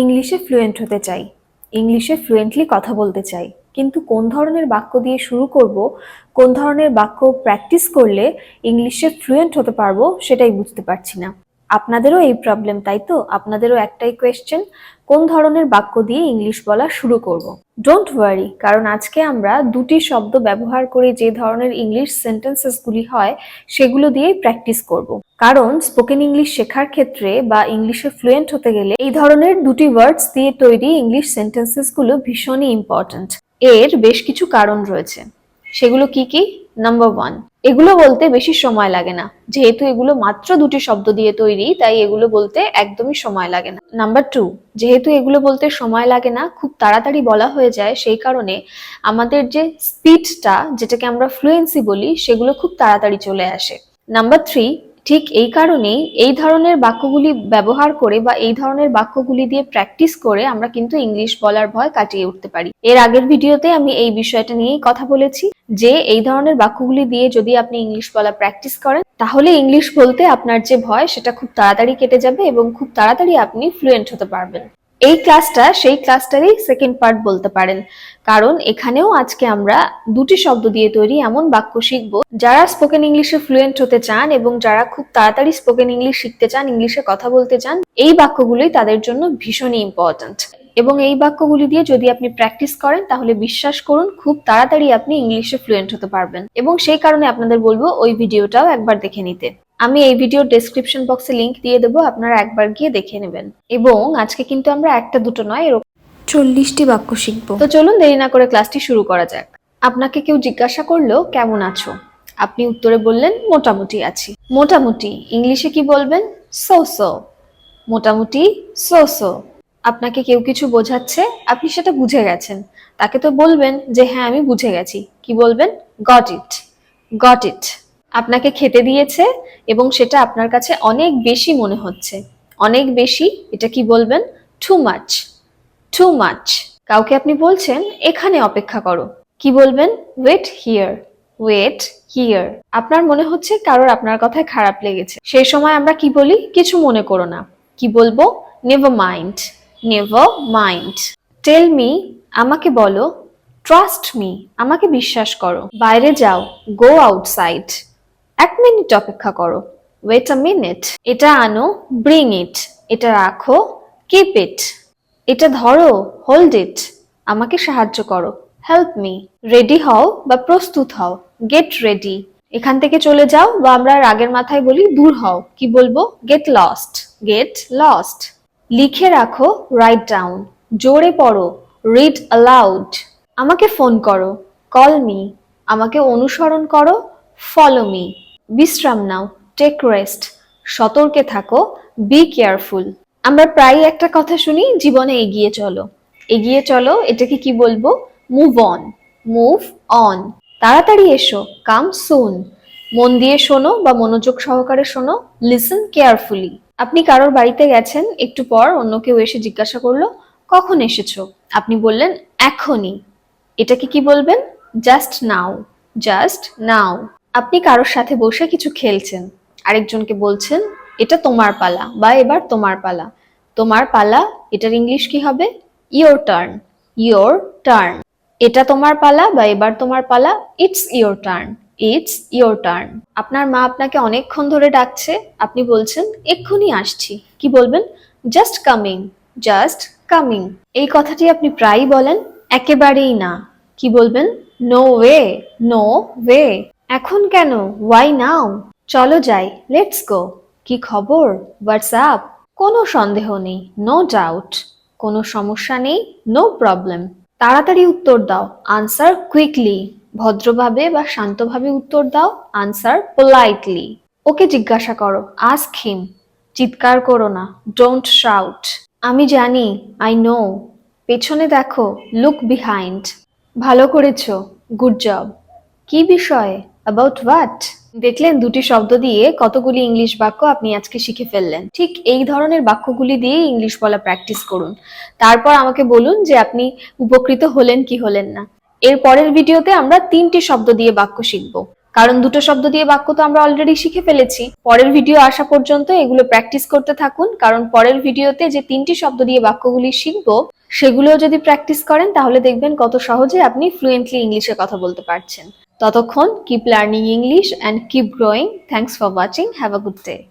ইংলিশে ফ্লুয়েন্ট হতে চাই। ইংলিশে ফ্লুয়েন্টলি কথা বলতে চাই। কিন্তু কোন ধরনের বাক্য দিয়ে শুরু করব, কোন ধরনের বাক্য প্র্যাকটিস করলে ইংলিশে ফ্লুয়েন্ট হতে পারব, সেটাই বুঝতে পারছি না। আপনাদেরও এই প্রবলেম তাই তো? আপনাদেরও একটাই কোয়েশ্চেন কোন ধরনের বাক্য দিয়ে ইংলিশ বলা শুরু করব? ডোন্ট ওয়ারি কারণ আজকে আমরা দুটি শব্দ ব্যবহার করে যে ধরনের ইংলিশ সেন্টেন্সেসগুলি হয়, সেগুলো দিয়েই প্র্যাকটিস করব। কারণ স্পোকেন ইংলিশ শেখার ক্ষেত্রে বা ইংলিশে ফ্লুয়েন্ট হতে গেলে এই ধরনের দুটি ওয়ার্ডস দিয়ে তৈরি ইংলিশ সেন্টেন্সেসগুলো ভীষণই ইম্পর্ট্যান্ট এর বেশ কিছু কারণ রয়েছে। সেগুলো কি কি? নাম্বার ওয়ান এগুলো বলতে বেশি সময় লাগে না। যেহেতু এগুলো মাত্র দুটি শব্দ দিয়ে তৈরি, তাই এগুলো বলতে একদমই সময় লাগে না। নাম্বার টু যেহেতু এগুলো বলতে সময় লাগে না, খুব তাড়াতাড়ি বলা হয়ে যায়, সেই কারণে আমাদের যে স্পিডটা যেটাকে আমরা ফ্লুয়েন্সি বলি, সেগুলো খুব তাড়াতাড়ি চলে আসে। নাম্বার থ্রি ঠিক এই কারণেই এই ধরনের বাক্যগুলি ব্যবহার করে বা এই ধরনের বাক্যগুলি দিয়ে প্র্যাকটিস করে আমরা কিন্তু ইংলিশ বলার ভয় কাটিয়ে উঠতে পারি। এর আগের ভিডিওতে আমি এই বিষয়টা নিয়েই কথা বলেছি যে এই ধরনের বাক্যগুলি দিয়ে যদি আপনি ইংলিশ বলা প্র্যাকটিস করেন, তাহলে ইংলিশ বলতে আপনার যে ভয়, সেটা খুব তাড়াতাড়ি কেটে যাবে এবং খুব তাড়াতাড়ি আপনি ফ্লুয়েন্ট হতে পারবেন। এই ক্লাসটা সেই ক্লাসটারই সেকেন্ড পার্ট বলতে পারেন। কারণ এখানেও আজকে আমরা দুটি শব্দ দিয়ে তৈরি এমন বাক্য শিখব। যারা স্পোকেন ইংলিশে ফ্লুয়েন্ট হতে চান এবং যারা খুব তাড়াতাড়ি স্পোকেন ইংলিশ শিখতে চান ইংলিশে কথা বলতে চান, এই বাক্যগুলোই তাদের জন্য ভীষণই ইম্পর্ট্যান্ট এবং এই বাক্যগুলি দিয়ে যদি আপনি প্র্যাকটিস করেন, তাহলে বিশ্বাস করুন খুব তাড়াতাড়ি আপনি ইংলিশে ফ্লুয়েন্ট হতে পারবেন। এবং সেই কারণে আপনাদের বলব ওই ভিডিওটাও একবার দেখে নিতে। আমি এই ভিডিওর ডেসক্রিপশন বক্সে লিংক দিয়ে দেবো আপনারা একবার গিয়ে দেখে নেবেন। এবং আজকে কিন্তু আমরা একটা দুটো নয় এরকম চল্লিশটি বাক্য শিখব। তো চলুন দেরি না করে ক্লাসটি শুরু করা যাক। আপনাকে কেউ জিজ্ঞাসা করল কেমন আছো? আপনি উত্তরে বললেন মোটামুটি আছি। মোটামুটি ইংলিশে কি বলবেন? সো সো মোটামুটি সো সো আপনাকে কেউ কিছু বোঝাচ্ছে? আপনি সেটা বুঝে গেছেন। তাকে তো বলবেন যে হ্যাঁ আমি বুঝে গেছি। কি বলবেন? গট ইট গট ইট আপনাকে খেতে দিয়েছে এবং সেটা আপনার কাছে অনেক বেশি মনে হচ্ছে। অনেক বেশি, এটা কি বলবেন? টু মাচ টু মাচ কাউকে আপনি বলছেন, এখানে অপেক্ষা করো। কি বলবেন? ওয়েট হিয়ার ওয়েট হিয়ার আপনার মনে হচ্ছে কারোর আপনার কথায় খারাপ লেগেছে। সেই সময় আমরা কি বলি? কিছু মনে করো না। কি বলব? Never mind never mind tell me আমাকে বলো। ট্রাস্ট মি আমাকে বিশ্বাস করো। বাইরে যাও। গো আউটসাইড এক মিনিট অপেক্ষা করো। ওয়েট আ মিনিট এটা আনো ব্রিং ইট এটা রাখো কিপ ইট এটা ধরো হোল্ড ইট আমাকে সাহায্য করো। হেল্প মি রেডি হও বা প্রস্তুত হও। গেট রেডি এখান থেকে চলে যাও বা আমরা রাগের মাথায় বলি, দূর হও। কি বলব? গেট লস্ট গেট লস্ট লিখে রাখো রাইট ডাউন জোরে পড়ো রিড অ্যালাউড আমাকে ফোন করো। কল মি আমাকে অনুসরণ করো ফলো মি বিশ্রাম নাও টেক রেস্ট সতর্কে থাকো বি কেয়ারফুল আমরা প্রায় একটা কথা শুনি, জীবনে এগিয়ে চলো। এগিয়ে চলো, এটাকে কি বলব? মুভ অন মুভ অন তাড়াতাড়ি এসো কাম সুন মন দিয়ে শোনো বা মনোযোগ সহকারে শোনো লিসন কেয়ারফুলি আপনি কারোর বাড়িতে গেছেন, একটু পর অন্য কেউ এসে জিজ্ঞাসা করল, কখন এসেছ? আপনি বললেন, এখনই। এটাকে কি বলবেন? জাস্ট নাও জাস্ট নাও আপনি কারোর সাথে বসে কিছু খেলছেন। আরেকজনকে বলছেন, এটা তোমার পালা বা এবার তোমার পালা তোমার পালা, এটার ইংলিশ কি হবে? ইয়োর টার্ন ইয়োর টার্ন এটা তোমার পালা বা এবার তোমার পালা it's your turn it's your turn আপনার মা আপনাকে অনেকক্ষণ ধরে ডাকছে। আপনি বলছেন, এক্ষুনি আসছি। কি বলবেন? জাস্ট কামিং জাস্ট কামিং এই কথাটি আপনি প্রায়ই বলেন, একেবারেই না কি বলবেন? নো ওয়ে নো ওয়ে এখন কেন? ওয়াই নাও চলো যাই লেটস গো কি খবর? হোয়াটসঅ্যাপ কোনো সন্দেহ নেই নো ডাউট কোনো সমস্যা নেই নো প্রবলেম তাড়াতাড়ি উত্তর দাও আনসার কুইকলি ভদ্রভাবে বা শান্তভাবে উত্তর দাও আনসার পোলাইটলি ওকে জিজ্ঞাসা করো আস্ক হিম চিৎকার করো না ডোন্ট শাউট আমি জানি আই নো পেছনে দেখো লুক বিহাইন্ড ভালো করেছ গুড জব কি বিষয়ে? অ্যাবাউট হোয়াট দেখলেন দুটি শব্দ দিয়ে কতগুলি ইংলিশ বাক্য আপনি আজকে শিখে ফেললেন। ঠিক এই ধরনের বাক্যগুলি দিয়ে ইংলিশ বলা প্র্যাকটিস করুন। তারপর আমাকে বলুন যে আপনি উপকৃত হলেন কি হলেন না। এর পরের ভিডিওতে আমরা তিনটি শব্দ দিয়ে বাক্য শিখব। কারণ দুটো শব্দ দিয়ে বাক্য তো আমরা অলরেডি শিখে ফেলেছি। পরের ভিডিও আসা পর্যন্ত এগুলো প্র্যাকটিস করতে থাকুন। কারণ পরের ভিডিওতে যে তিনটি শব্দ দিয়ে বাক্যগুলি শিখব সেগুলো যদি প্র্যাকটিস করেন, তাহলে দেখবেন কত সহজে আপনি ফ্লুয়েন্টলি ইংলিশে কথা বলতে পারছেন। ততক্ষণ keep learning English and keep growing thanks for watching have a good day